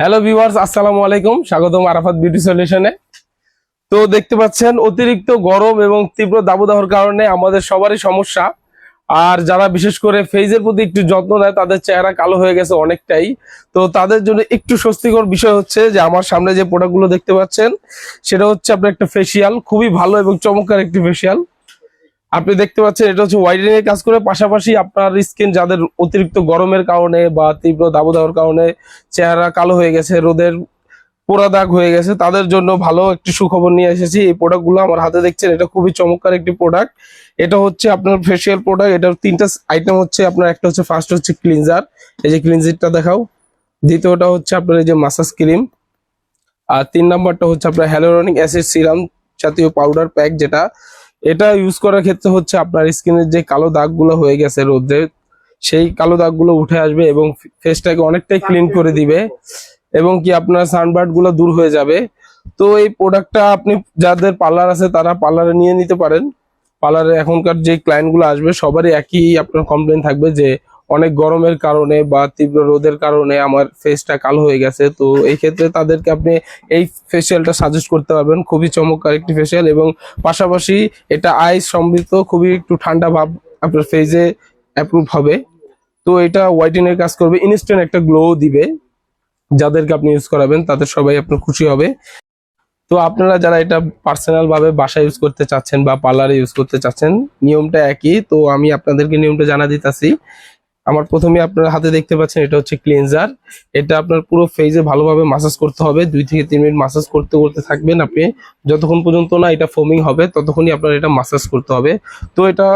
Hello viewers আসসালামু আলাইকুম। স্বাগতম আরাফাত বিউটি সলিউশনে তো দেখতে পাচ্ছেন, অতিরিক্ত গরম এবং তীব্র দাবদাহর কারণে আমাদের সবারই সমস্যা। আর যারা বিশেষ করে ফেজের প্রতি একটু যত্ন নেয়, তাদের চেহারা কালো হয়ে গেছে অনেকটাই। তো তাদের জন্য একটু স্বস্তিকর বিষয় হচ্ছে যে, আমার সামনে যে প্রোডাক্টগুলো দেখতে পাচ্ছেন, সেটা হচ্ছে আপনার একটা ফেসিয়াল খুবই ভালো এবং চমৎকার একটি ফেসিয়াল আপনি দেখতে পাচ্ছেন, এটা হচ্ছে এর কাজ করে। পাশাপাশি আপনার স্কিন যাদের অতিরিক্ত গরমের কারণে বা তীব্র দাবদাহর কারণে চেহারা কালো হয়ে গেছে, রোদের পোড়া দাগ হয়ে গেছে, তাদের জন্য ভালো একটি সুখবর নিয়ে এসেছি। এই প্রোডাক্টগুলো আমার হাতে দেখছেন, এটা খুবই চমৎকার একটি প্রোডাক্ট এটা হচ্ছে আপনার ফেসিয়াল প্রোডাক্ট এটার তিনটা আইটেম হচ্ছে আপনার, একটা হচ্ছে ফার্স্ট হচ্ছে ক্লিনজার এই যে ক্লিনজারটা দেখাও। দ্বিতীয়টা হচ্ছে আপনার এই যে মাসাজ ক্রিম আর তিন নাম্বারটা হচ্ছে আপনার হ্যালোরনিক অ্যাসিড সিরাম জাতীয় পাউডার প্যাক যেটা এটা ইউজ করার ক্ষেত্রে হচ্ছে আপনার স্কিনের যে কালো দাগগুলো হয়ে গেছে রোদ্রে সেই কালো দাগগুলো উঠে আসবে এবং ফেসটাকে অনেকটাই ক্লিন করে দিবে এবং কি আপনার সানবার্ডগুলো দূর হয়ে যাবে। তো এই প্রোডাক্টটা আপনি যাদের পার্লার আছে তারা পার্লারে নিয়ে নিতে পারেন। পার্লারে এখনকার যে ক্লায়েন্টগুলো আসবে সবারই একই আপনার কমপ্লেন থাকবে যে অনেক গরমের কারণে বা তীব্র রোদের কারণে আমার ফেসটা কালো হয়ে গেছে। তো এই ক্ষেত্রে তাদেরকে আপনি এই ফেসিয়ালটা সাজেস্ট করতে পারবেন। খুবই চমৎকার একটি ফেসিয়াল এবং পাশাপাশি এটা আইস সমৃদ্ধ, খুবই একটু ঠান্ডা ভাব আপনার ফেজে অ্যাপ্রুভ হবে। তো এটা হোয়াইটেন এর কাজ করবে। ইনস্ট্যান্ট একটা গ্লো দিবে। যাদেরকে আপনি ইউজ করাবেন, তাদের সবাই আপনার খুশি হবে। তো আপনারা যারা এটা পার্সোনাল ভাবে বাসা ইউজ করতে চাচ্ছেন বা পার্লারে ইউজ করতে চাচ্ছেন, নিয়মটা একই। তো আমি আপনাদেরকে নিয়মটা জানা দিতেছি। আমার প্রথমে আপনারা হাতে দেখতে পাচ্ছেন, এটা হচ্ছে ক্লিনজার এটা আপনার পুরো ফেজে ভালোভাবে মাসাজ করতে হবে। দুই থেকে তিন মিনিট মাসাজ করতে করতে থাকবেন আপনি। যতক্ষণ পর্যন্ত না এটা ফোমিং হবে, ততক্ষণই আপনার এটা মাসাজ করতে হবে। তো এটা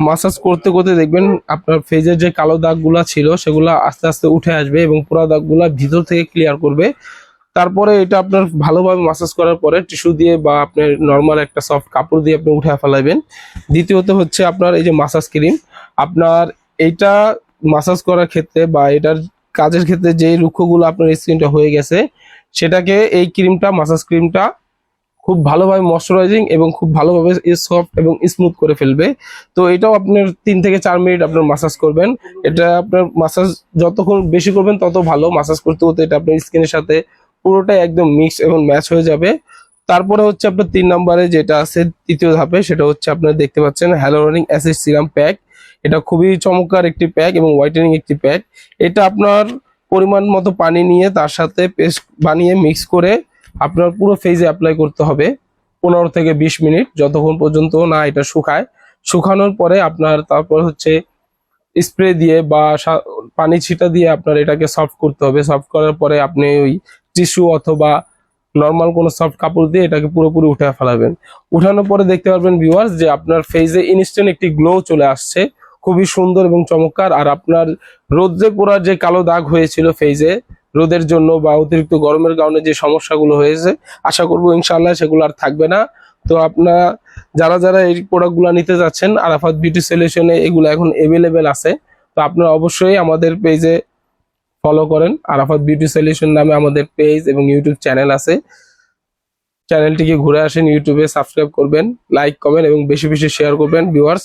মাসাজ করতে করতে দেখবেন আপনার ফেজের যে কালো দাগগুলা ছিল, সেগুলো আস্তে আস্তে উঠে আসবে এবং পুরো দাগগুলা ভিতর থেকে ক্লিয়ার করবে। তারপরে এটা আপনার ভালোভাবে মাসাজ করার পরে টিস্যু দিয়ে বা আপনার নর্মাল একটা সফট কাপড় দিয়ে আপনি উঠে ফেলাবেন। দ্বিতীয়ত হচ্ছে আপনার এই যে মাসাজ ক্রিম আপনার এইটা মাসাজ করার ক্ষেত্রে বা এটার কাজের ক্ষেত্রে যে রুক্ষগুলো আপনার স্কিনটা হয়ে গেছে, সেটাকে এই ক্রিমটা মাসাজ ক্রিমটা খুব ভালোভাবে ময়শ্চারাইজিং এবং খুব ভালোভাবে সফট এবং স্মুথ করে ফেলবে। তো এটাও আপনার তিন থেকে চার মিনিট আপনার মাসাজ করবেন। এটা আপনার মাসাজ যতক্ষণ বেশি করবেন, তত ভালো। মাসাজ করতে করতে এটা আপনার স্কিনের সাথে পুরোটাই একদম মিক্স এবং ম্যাচ হয়ে যাবে। তারপরে হচ্ছে আপনার তিন নম্বরে যেটা আছে, তৃতীয় ধাপে, সেটা হচ্ছে আপনারা দেখতে পাচ্ছেন হ্যালোরনিক অ্যাসিড সিরাম প্যাক এটা খুবই চমৎকার একটি প্যাক এবং হোয়াইটেনিং একটি প্যাক। এটা আপনার পরিমাণ মতো পানি নিয়ে তার সাথে পেস্ট বানিয়ে মিক্স করে আপনার পুরো ফেজে অ্যাপ্লাই করতে হবে। পনেরো থেকে বিশ মিনিট, যতক্ষণ পর্যন্ত না এটা শুকায়। শুকানোর পরে আপনার তারপর হচ্ছে স্প্রে দিয়ে বা পানি ছিটা দিয়ে আপনার এটাকে সফট করতে হবে। সফট করার পরে আপনি ওই টিস্যু অথবা নর্মাল কোনো সফট কাপড় দিয়ে এটাকে পুরোপুরি উঠে ফেলাবেন। উঠানোর পরে দেখতে পারবেন ভিউয়ার্স যে আপনার ফেজে ইনস্ট্যান্ট একটি গ্লো চলে আসছে। খুবই সুন্দর এবং চমৎকার। আর আপনার রোদ্রে পোড়ার যে কালো দাগ হয়েছিল ফেজে রোদের জন্য বা অতিরিক্ত গরমের কারণে যে সমস্যাগুলো হয়েছে, আশা করব ইনশাল্লাহ সেগুলো আর থাকবে না। তো আপনারা যারা যারা এই প্রোডাক্টগুলো নিতে যাচ্ছেন, আরাফাত বিউটি সলিউশনে এগুলো এখন এভেলেবেল আছে, তো আপনারা অবশ্যই আমাদের পেজে ফলো করেন। আরাফাত বিউটি সলিউশন নামে আমাদের পেজ এবং ইউটিউব চ্যানেল আছে। চ্যানেলটিকে ঘুরে আসেন ইউটিউবে সাবস্ক্রাইব করবেন লাইক কমেন্ট এবং বেশি বেশি শেয়ার করবেন ভিউয়ার্স